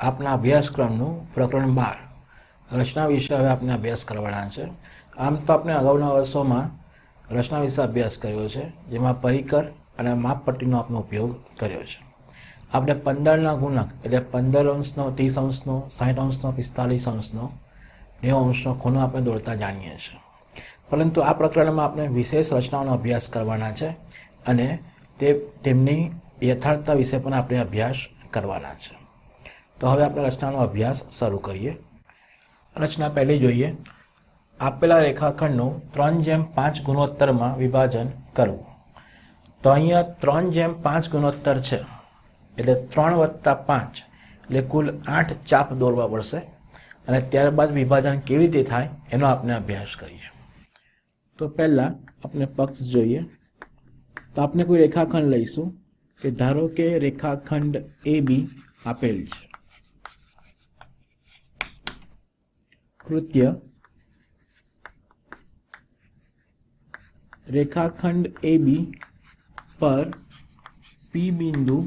આપના અભ્યાસક્રમનું પ્રકરણ બાર. રચના વિશે હવે આપણે અભ્યાસ કરવાના છે. આમ તો આપણે અગાઉના વર્ષોમાં રચના વિશે અભ્યાસ કર્યો છે, જેમાં પરિકર અને માપપટ્ટીનો આપણે ઉપયોગ કર્યો છે. આપણે પંદરના ગુણક, એટલે પંદર અંશનો, ત્રીસ અંશનો સાઠ અંશનો, પિસ્તાલીસ અંશનો, નેવું અંશનો ખૂણો આપણે દોડતા જાણીએ છીએ. પરંતુ આ પ્રકરણમાં આપણે વિશેષ રચનાઓનો અભ્યાસ કરવાના છે અને તે તેમની યથાર્થતા વિશે પણ આપણે અભ્યાસ કરવાના છે. તો હવે આપણે રચનાનો અભ્યાસ શરૂ કરીએ. રચના પહેલી જોઈએ. આપેલા રેખાખંડનું ત્રણ જેમ પાંચ ગુણોત્તરમાં વિભાજન કરવું. તો અહીંયા ત્રણ જેમ પાંચ ગુણોત્તર છે. એટલે ત્રણ વત્તા પાંચ, એટલે કુલ આઠ ચાપ દોરવા પડશે. અને ત્યારબાદ વિભાજન કેવી રીતે થાય, એનો આપણે અભ્યાસ કરીએ. તો પહેલાં આપણે પક્ષ જોઈએ. તો આપણે કોઈ રેખાખંડ લઈશું કે ધારો કે રેખાખંડ એ બી આપેલ છે. કૃત્ય રેખાખંડ એ બી પર પી બિંદુ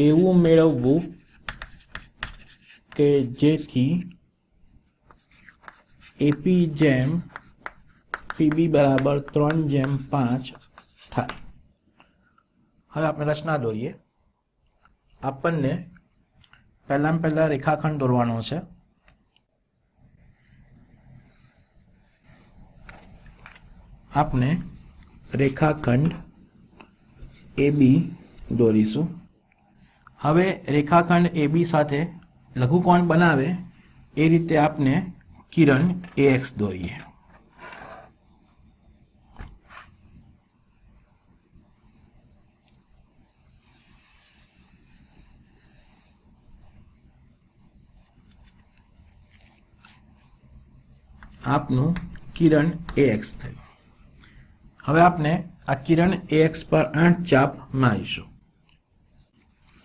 એવું મેળવવું કે જેથી એપી જેમ પીબી બરાબર ત્રણ જેમ પાંચ થાય હવે આપણે રચના દોરીએ આપણને પહેલાં પહેલાં રેખાખંડ દોરવાનો છે. આપણે રેખાખંડ એ બી દોરીશું. હવે રેખાખંડ એ બી સાથે લઘુકોણ બનાવે એ રીતે આપણે કિરણ એ એક્સ દોરીએ. આપનું કિરણ એક્સ થયું. હવે આપણે આ કિરણ એક્સ પર આઠ ચાપ મારીશું.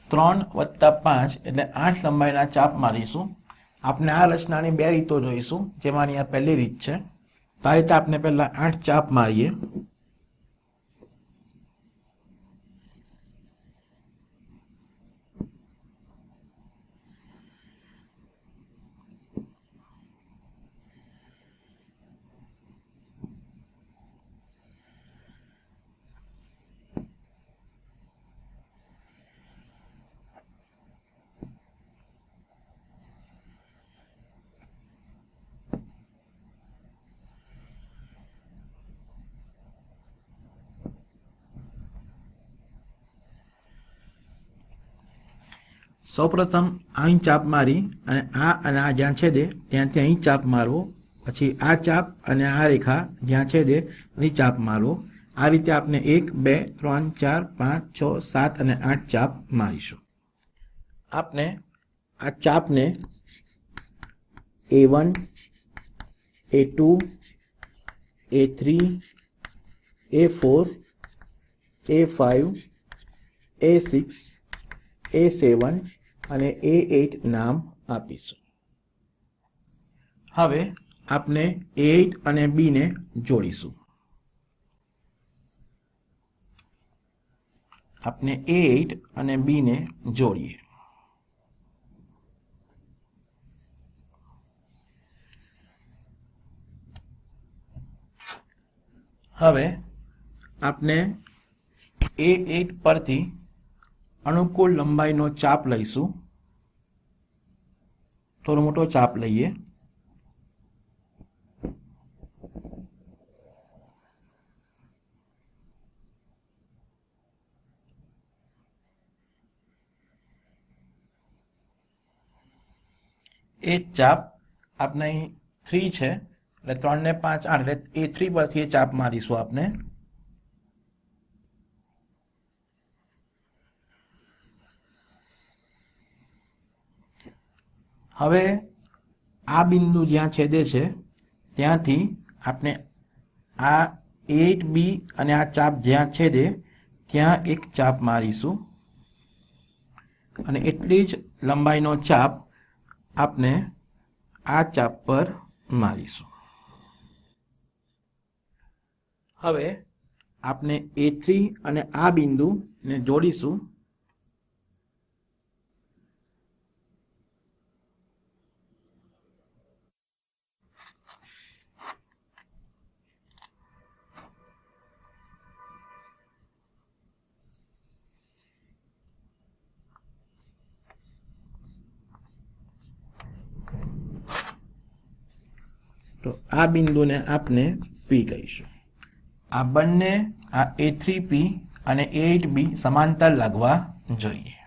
ત્રણ વત્તા પાંચ એટલે આઠ લંબાઈના ચાપ મારીશું. આપણે આ રચનાની બે રીતો જોઈશું જેમાંની આ પહેલી રીત છે. તો આ રીતે આપણે પહેલાં આઠ ચાપ મારીએ. સૌપ્રથમ અહીં ચાપ મારી અને આ અને આ જ્યાં છેદે ત્યાંથી અહીં ચાપ મારવો. પછી આ ચાપ અને આ રેખા જ્યાં છેદે અહીં ચાપ મારવો. આ રીતે આપણે એક, બે, ત્રણ, ચાર, પાંચ, છ, સાત અને આઠ ચાપ મારીશું. આપણે આ ચાપને A one A two A three A four A five A six A seven અને એ એટ નામ આપીશું. હવે આપણે એ એટ અને બીને જોડીશું. આપણે એ એટ અને બીને જોડીએ. હવે આપણે એ એટ પરથી અનુકૂળ લંબાઈનો ચાપ લઈશું. થોડો મોટો ચાપ લઈએ એ ચાપ આપણે અહીં થ્રી છે એટલે ત્રણ ને પાંચ આઠ એટલે એ થ્રી પરથી એ ચાપ મારીશું આપણે હવે આ બિંદુ જ્યાં છેદે છે, ત્યાંથી આપણે આ એટ બી અને આ ચાપ જ્યાં છેદે, ત્યાં એક ચાપ મારીશું. અને એટલી જ લંબાઈનો ચાપ આપણે આ ચાપ પર મારીશું. હવે આપણે એ થ્રી અને આ બિંદુને જોડીશું. તો આ બિંદુને આપણે પી કહીશું. આ બંને, આ એ થ્રી પી અને એટ બી સમાંતર લાગવા જોઈએ.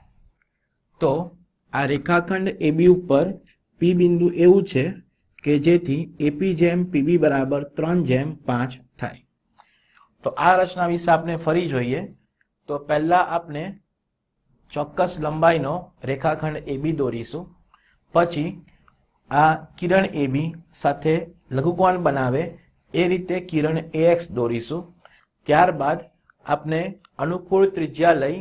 તો આ રેખાખંડ એબી ઉપર પી બિંદુ એવું છે કે જેથી એપી જેમ પીબી બરાબર ત્રણ જેમ પાંચ થાય. તો આ રચના વિશે આપણે ફરી જોઈએ. તો પહેલાં આપણે ચોક્કસ લંબાઈનો રેખાખંડ એબી દોરીશું. પછી આ કિરણ એબી સાથે લઘુકોણ બનાવે એ રીતે કિરણ એક્સ દોરીશું. ત્યારબાદ આપણે અનુકૂળ ત્રિજ્યા લઈ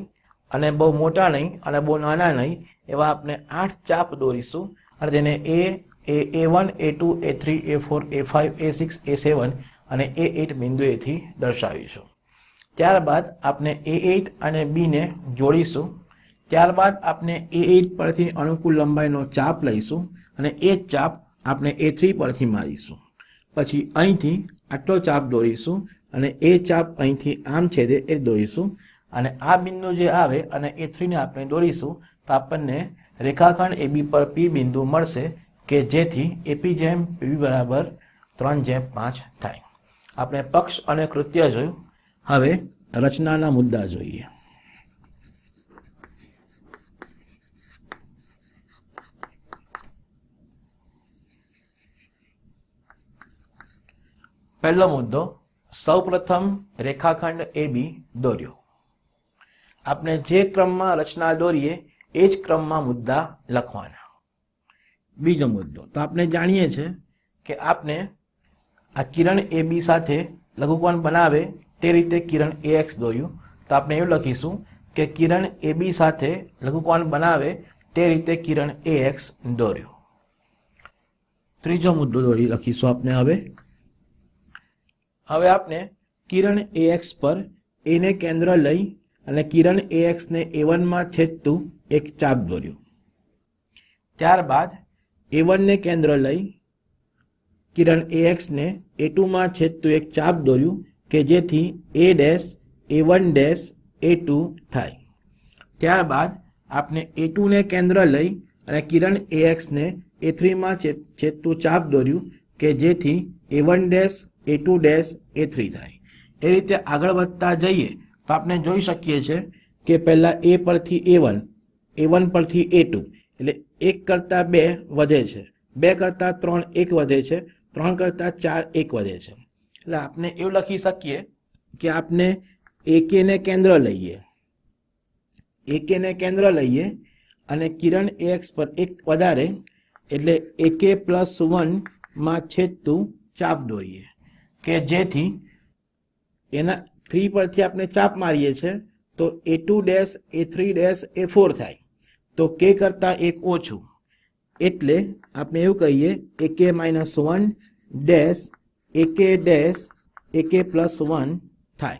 અને બહુ મોટા નહીં અને બહુ નાના નહીં એવા આપણે આઠ ચાપ દોરીશું. અને તેને A A A one A two A three A four A five A six A seven અને એ એટ બિંદુએથી દર્શાવીશું. ત્યારબાદ આપણે એ એટ અને બીને જોડીશું. ત્યારબાદ આપણે એ એટ પરથી અનુકૂળ લંબાઈનો ચાપ લઈશું અને એ ચાપ આપણે એ થ્રી પરથી મારીશું. પછી અહીંથી આટલો ચાપ દોરીશું અને એ ચાપ અહીંથી આમ છેદે એ દોરીશું. અને આ બિંદુ જે આવે અને એ થ્રીને આપણે દોરીશું, તો આપણને રેખાખંડ એબી પર પી બિંદુ મળશે કે જેથી એપી જેમ પી બરાબર ત્રણ જેમ પાંચ થાય. આપણે પક્ષ અને કૃત્ય જોયું. હવે રચનાના મુદ્દા જોઈએ. પહેલો મુદ્દો, સૌપ્રથમ રેખાખંડ એ બી દોર્યો. આપણે જે ક્રમમાં રચના દોરીએ, એ જ ક્રમમાં મુદ્દા લખવાના. બીજો મુદ્દો, તો આપણે જાણીએ છીએ કે આપણે આ કિરણ એ બી સાથે લઘુકોણ બનાવે, તે રીતે કિરણ એ એક્સ દોર્યું. તો આપણે એવું લખીશું કે કિરણ એ બી સાથે લઘુકોણ બનાવે, તે રીતે કિરણ એ એક્સ દોર્યું. ત્રીજો મુદ્દો દોરી લખીશું આપણે હવે. હવે આપણે કિરણ એ એક્સ પર એને કેન્દ્ર લઈ અને કિરણ એ એક્સને એ વનમાં છેદતું એક ચાપ દોર્યું. ત્યારબાદ એ વનને કેન્દ્ર લઈ કિરણ એ એક્સને એ ટુમાં છેદતું એક ચાપ દોર્યું કે જેથી A dash A one dash A two થાય. ત્યારબાદ આપણે એ ટુને કેન્દ્ર લઈ અને કિરણ એ એક્સને એ થ્રીમાં છેદતું ચાપ દોર્યું કે જેથી A one dash A two dash A three થાય. એ રીતે આગળ વધતા જઈએ તો આપણે જોઈ શકીએ છીએ કે પહેલાં એ પરથી એ વન એ વન પરથી એ ટુ એટલે એક કરતાં બે વધે છે. બે કરતાં ત્રણ એક વધે છે. ત્રણ કરતાં ચાર એક વધે છે. એટલે આપણે એવું લખી શકીએ કે આપણે એકેને કેન્દ્ર લઈએ. એકેને કેન્દ્ર લઈએ અને કિરણ એક્સ પર એક વધારે, એટલે એકે પ્લસ વનમાં છેદતું ચાપ દોરીએ. કે જેથી એના થ્રી પરથી આપણે ચાપ મારીએ છીએ તો A two dash A three dash A four થાય. તો કે કરતાં એક ઓછું. એટલે આપણે એવું કહીએ A K minus one dash A K dash A K plus one થાય.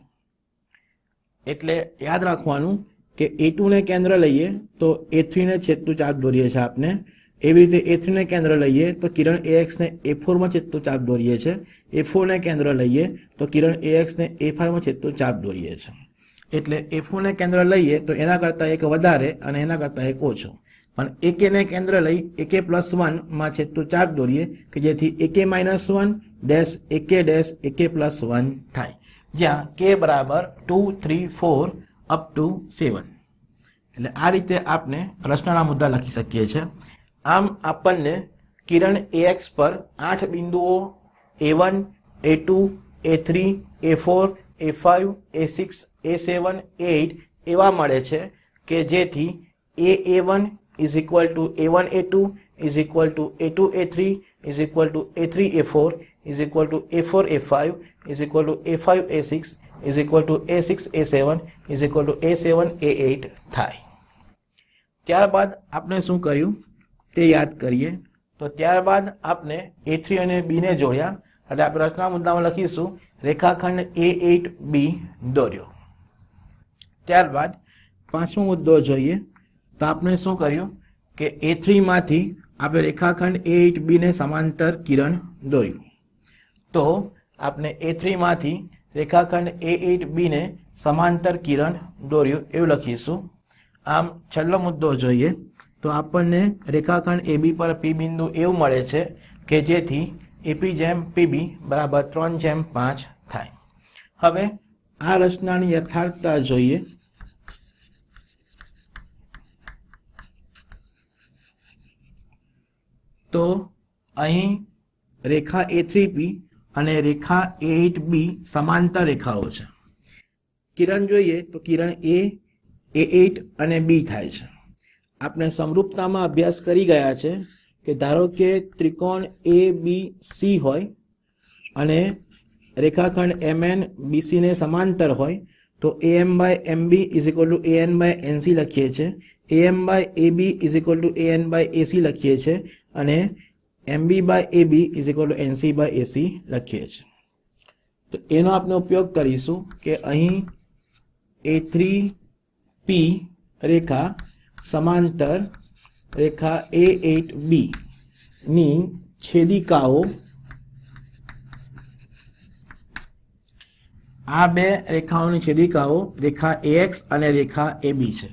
એટલે યાદ રાખવાનું કે એ ટુને કેન્દ્ર લઈએ, તો એ થ્રીને છેદતું ચાપ દોરીએ છીએ આપણે. એવી રીતે એ થ્રીને કેન્દ્ર લઈએ તો કિરણ એ એક્સને એ ફોરમાં છેદતું ચાપ દોરીએ છીએ એ ફોરને કેન્દ્ર લઈએ તો કિરણ એ એક્સને એ ફાઈવમાં છેદતું ચાપ દોરીએ છીએ એટલે એ ફોરને કેન્દ્ર લઈએ તો એના કરતાં એક વધારે અને એના કરતાં એક ઓછો. પણ એકેને કેન્દ્ર લઈ એકે પ્લસ વનમાં છેદતું ચાપ દોરીએ કે જેથી A K minus one dash A K dash A K plus one થાય. જ્યાં કે બરાબર two three four up to seven એટલે આ રીતે આપણે પ્રશ્નના મુદ્દા લખી શકીએ છીએ. આમ આપણને કિરણ એ એક્સ પર આઠ બિંદુઓ A one A two A three A four A five A six A seven eight એવા મળે છે કે જેથી A A one is equal to A one A two is equal to A two A three is equal to A three A four is equal to A four A five is equal to A five A six is equal to A six A seven is equal to A seven A eight થાય. ત્યારબાદ આપણે શું કર્યું? તે યાદ કરીએ. તો ત્યારબાદ આપણે એ થ્રી અને બીને જોડ્યા. એટલે આપણે રચના મુદ્દામાં લખીશું. રેખાખંડ એ એટ બી દોર્યો. ત્યારબાદ પાંચમો મુદ્દો જોઈએ. તો આપણે શું કર્યું? કે એ થ્રીમાંથી આપણે રેખાખંડ એ એટ બીને સમાંતર કિરણ દોર્યું. તો આપણે એ થ્રીમાંથી રેખાખંડ એ એટ બીને સમાંતર કિરણ દોર્યું એવું લખીશું. આમ છેલ્લો મુદ્દો જોઈએ. તો આપણને રેખાખંડ એબી પર પી બિંદુ એવું મળે છે કે જેથી એપી જેમ પીબી બરાબર ત્રણ જેમ પાંચ થાય. હવે આ રચનાની યથાર્થતા જોઈએ. તો અહીં રેખા એ થ્રી પી અને રેખા એ એટ બી સમાંતર રેખાઓ છે. કિરણ જોઈએ તો કિરણ એ એ એટ અને બી થાય છે. આપણે સમરૂપતામાં અભ્યાસ કરી ગયા છે કે ધારો કે ત્રિકોણ એ બી સી હોય અને રેખાખંડ એમ એન બીસીને સમાંતર હોય, તો A M by M B is equal to A N by NC લખીએ છીએ A M by A B is equal to A N by AC લખીએ છીએ અને M B by A B is equal to NC by AC લખીએ છીએ તો એનો આપણે ઉપયોગ કરીશું કે અહીં એ થ્રી પી રેખા સમાંતર રેખા એ એટ બી ની છેદિકાઓ આ બે રેખાઓની છેદિકાઓ રેખા એક્સ અને રેખા એ બી છે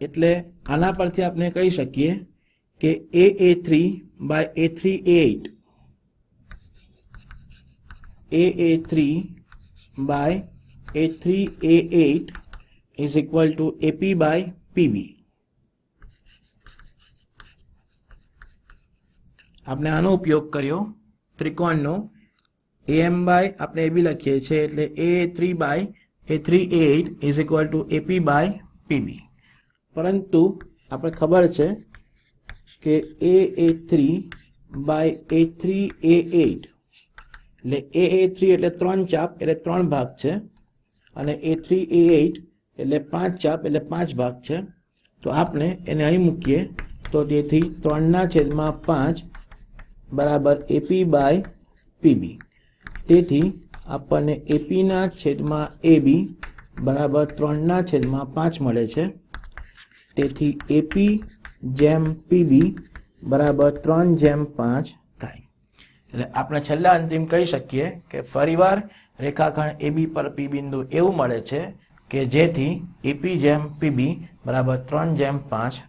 એટલે આના પરથી આપણે કહી શકીએ કે A A three by A three A eight A A three by A three A eight is equal to AP by PB આપણે આનો ઉપયોગ કર્યો. ત્રિકોણનો. એમ બાય આપણે એ બી લખીએ છીએ એટલે A three by A three A eight is equal to AP by PB પરંતુ આપણે ખબર છે કે A A three by A three A eight એટલે એ એ થ્રી એટલે ત્રણ ચાપ એટલે ત્રણ ભાગ છે. અને એ થ્રી એ એટ એટલે પાંચ ચાપ એટલે પાંચ ભાગ છે. તો આપણે એને અહીં મૂકીએ. તો તેથી ત્રણના છેદમાં પાંચ બરાબર એપી બાય પીબી તેથી આપણને એપીના છેદમાં એ બી બરાબર ત્રણના છેદમાં પાંચ મળે છે. તેથી એપી જેમ પીબી બરાબર ત્રણ જેમ પાંચ એટલે આપણે છેલ્લા અંતિમ કહી શકીએ કે ફરીવાર રેખાખંડ એબી પર પી બિંદુ એવું મળે છે કે જેથી એપી જેમ પીબી બરાબર ત્રણ જેમ પાંચ